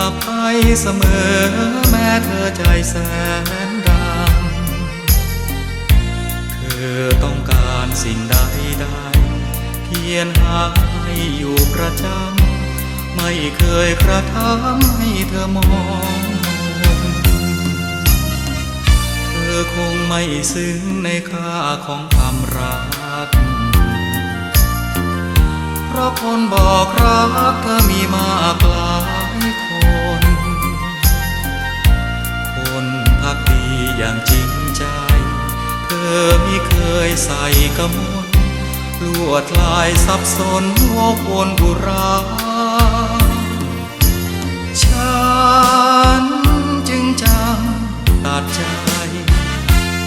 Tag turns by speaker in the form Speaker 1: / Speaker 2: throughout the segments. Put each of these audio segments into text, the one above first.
Speaker 1: อภัยเสมอแม้เธอใจแสนดำเธอต้องการสิ่งใดได้เพียรหาให้อยู่ประจำไม่เคยกระทำให้เธอมองเธอคงไม่ซึ้งในค่าของความรักเพราะคนบอกรักเธอมีมากลา อย่างจริงใจ เธอไม่เคยใส่กมลลวดลายสับสนวกวนบุราฉันจึงจำตัดใจ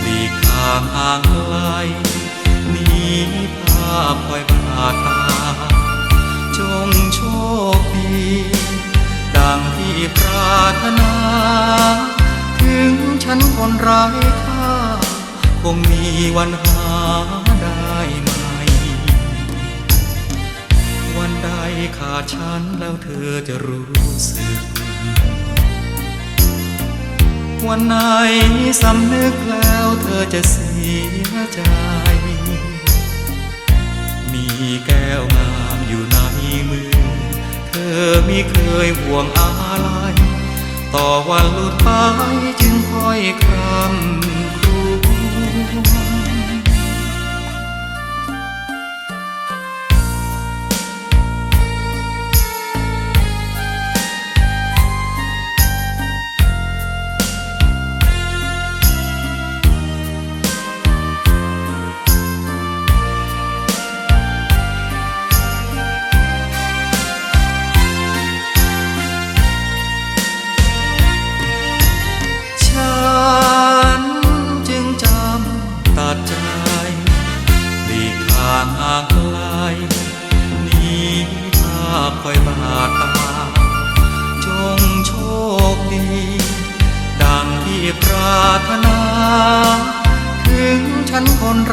Speaker 1: หลีกทางห่างไกลหนีภาพคอยบาดตา จงโชคดี ดังที่ปรารถนา ฉันคนไร้ค่าคงมีวันหาได้ไหม วันใดขาดฉันแล้วเธอจะรู้สึก วันไหนสำนึกแล้วเธอจะเสียใจ มีแก้วงามอยู่ในมือ เธอไม่เคยห่วงอะไร ต่อวันหลุดไปจึงค่อยคำ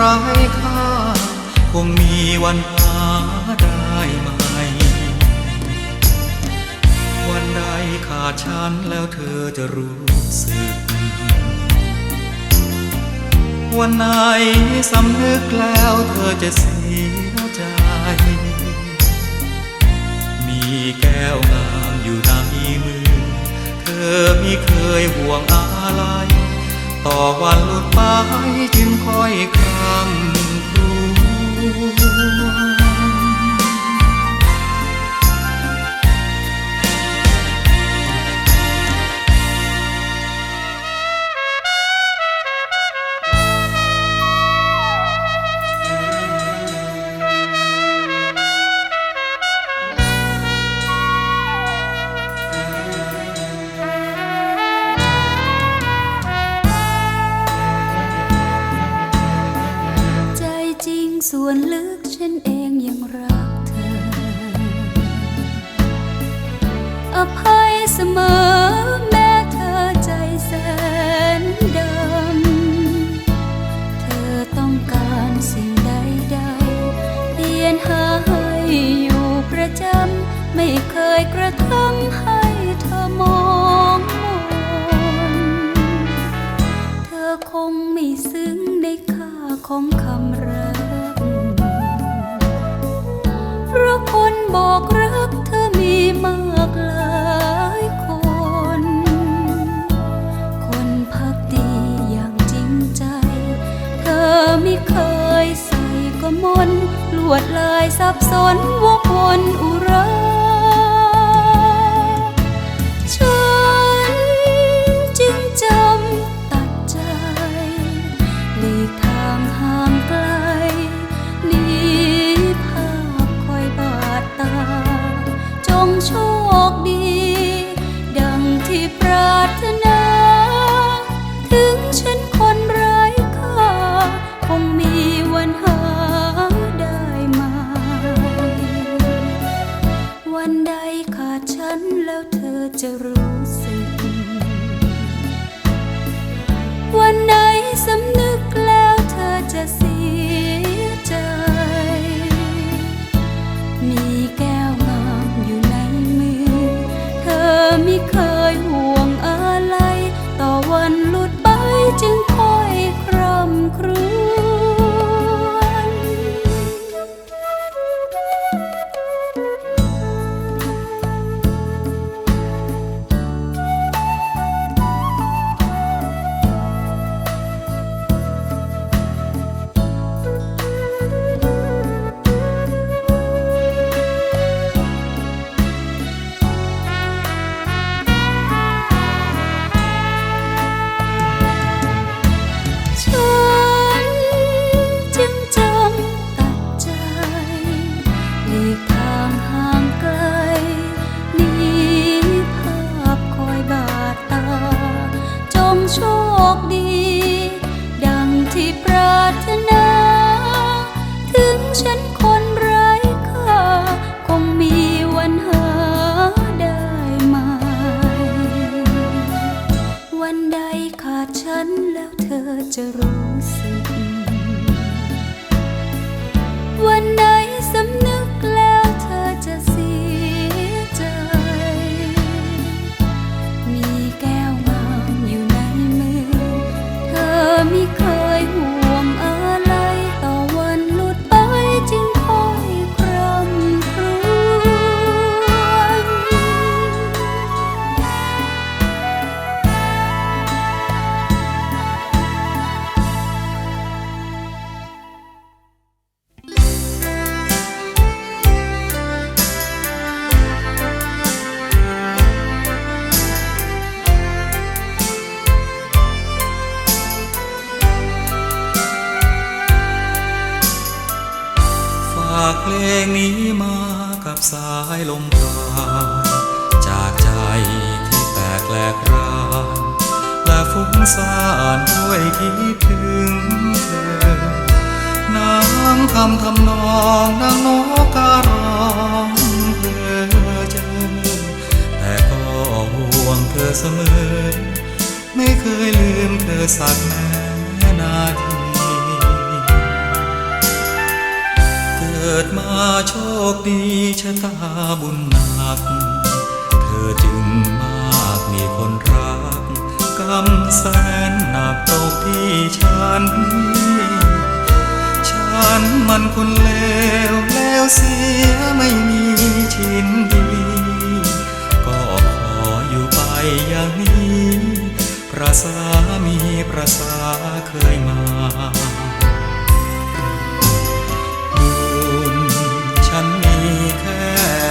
Speaker 1: ไร้ค่า คงมีวันหาได้ไหม วันใดขาดฉันแล้วเธอจะรู้สึก วันไหนสำนึกแล้วเธอจะเสียใจ มีแก้วงามอยู่ในมือ เธอไม่เคยห่วงอะไร ต่อวันหลุดไปจึงค่อยคำครู
Speaker 2: ยกระทำให้เธอมองมนเธอคงไม่ซึ้งในค่าของคำรัก เพราะคนบอกรักเธอมีมากหลายคน คนพักดีอย่างจริงใจ เธอไม่เคยใส่กมลลวดลายสับสนวกวนอุรา จะรู้สึก วันไหนสำนึกแล้วเธอจะเสียใจ มีแก้วงามอยู่ในมือ เธอไม่เคย
Speaker 1: chân ากเพลงนี้มากับสายลมพานจากใจที่แตกแหลกรานและฟุ้งซ่านด้วยคิดถึงเธอ น้ำคำทำนองดังนกการ้องเพื่อเจอ แต่ก็ห่วงเธอเสมอ ไม่เคยลืมเธอสักแม้นาที กิดมาโชคดีชะตาบุญหนัก เธอจึงมากมีคนรัก กำแสนหนักตกที่ฉัน ฉันมันคนเลวแล้วเสียไม่มีชิ้นดี ก็ขออยู่ไปอย่างนี้ ประสามีประสาเคยมา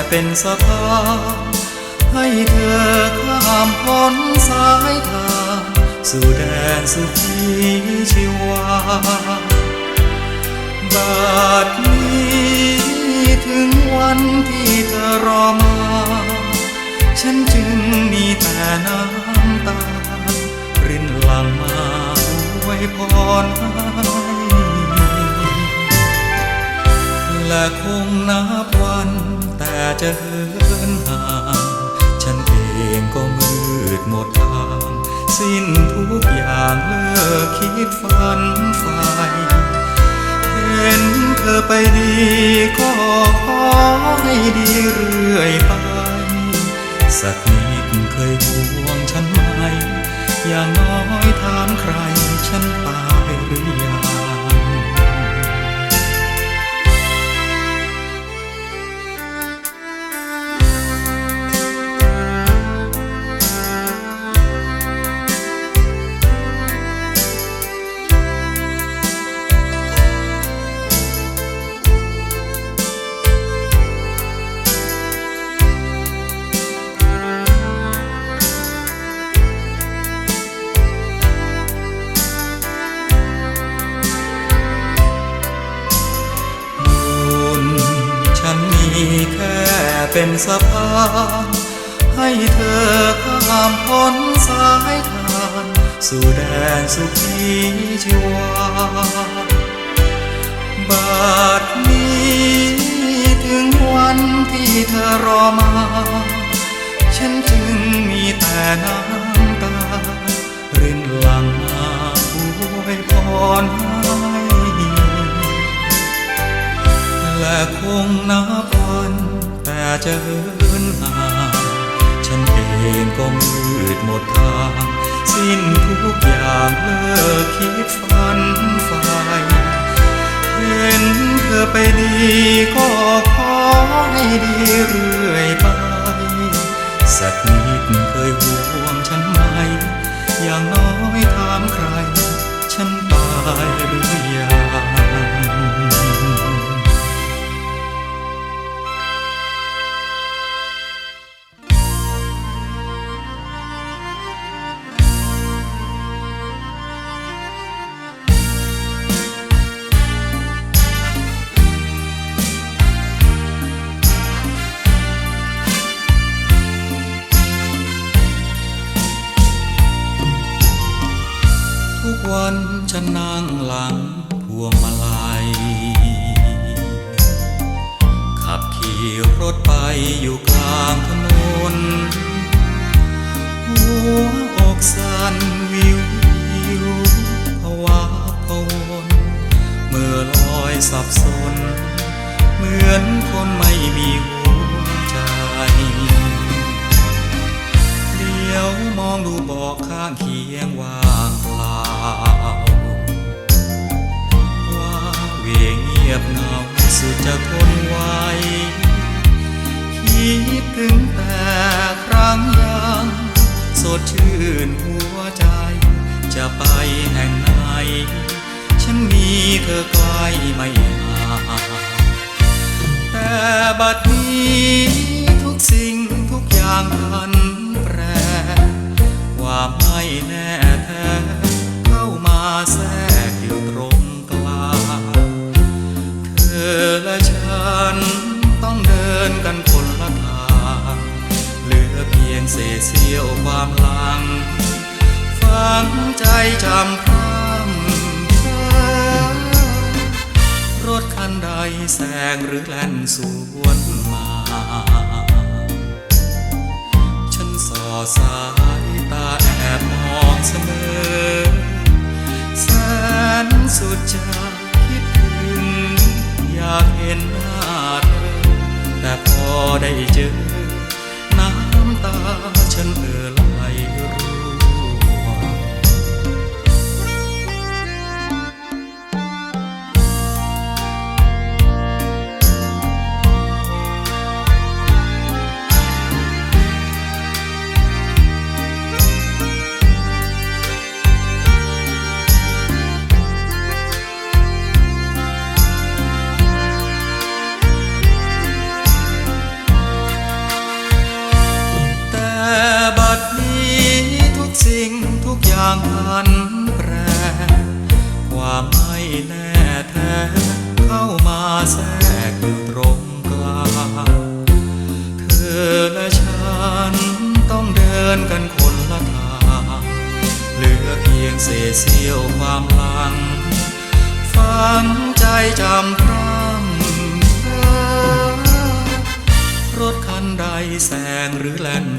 Speaker 1: เป็นสะพานให้เธอข้ามพ้นสายทางสู่แดนสุขีชีวาบาดนี้ถึงวันที่เธอรอมา ฉันจึงมีแต่น้ำตารินหลังมาอวยพรให้และคงนับวันแต่ จะเหินห่าง ฉันเองก็มืดหมดทาง สิ้นทุกอย่างเลิกคิดฝันใฝ่เห็นเธอไปดีก็ขอให้ดีเรื่อยไป สักนิดเคยห่วงฉันไหม อย่างน้อยถามใครฉันตายหรือยังายทานสู่แดนสุขีชีวาบาดนี้ถึงวันที่เธอรอมา ฉันจึงมีแต่น้ำตารินหลังมาอวยพรให้และคงนับวันแต่จะเหินห่างฉันเอง ก็มืดหมดทาง สิ้นทุกอย่างเลิกคิดฝันฝ่เห็นเธอไปดีก็ขอให้ดีเรื่อยไป สักนิดเคยห่วงฉันไหม อย่างน้อยถามใคร ฉันตายหรือยัง อยู่กลางถนน หัวอกสั่นวิววิวภาวะพวนเมื่อลอยสับสน เหมือนคนไม่มีหัวใจเลี้ยวมองดูบอกข้างเคียงว่างเปล่าว่าเวงเงียบเงาสุดจะทนไว คิดถึงแต่ครั้งยังสดชื่นหัวใจ จะไปแห่งไหน ฉันมีเธอใกล้ไม่ห่างแต่บัดนี้ทุกสิ่งทุกอย่างพันแปรความไม่แน่แท้ ได้เจอ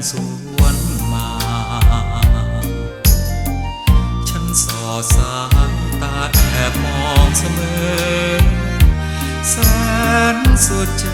Speaker 1: สวนมา ฉันสอดสายตาแอบมองเสมอ แสนสุดใจ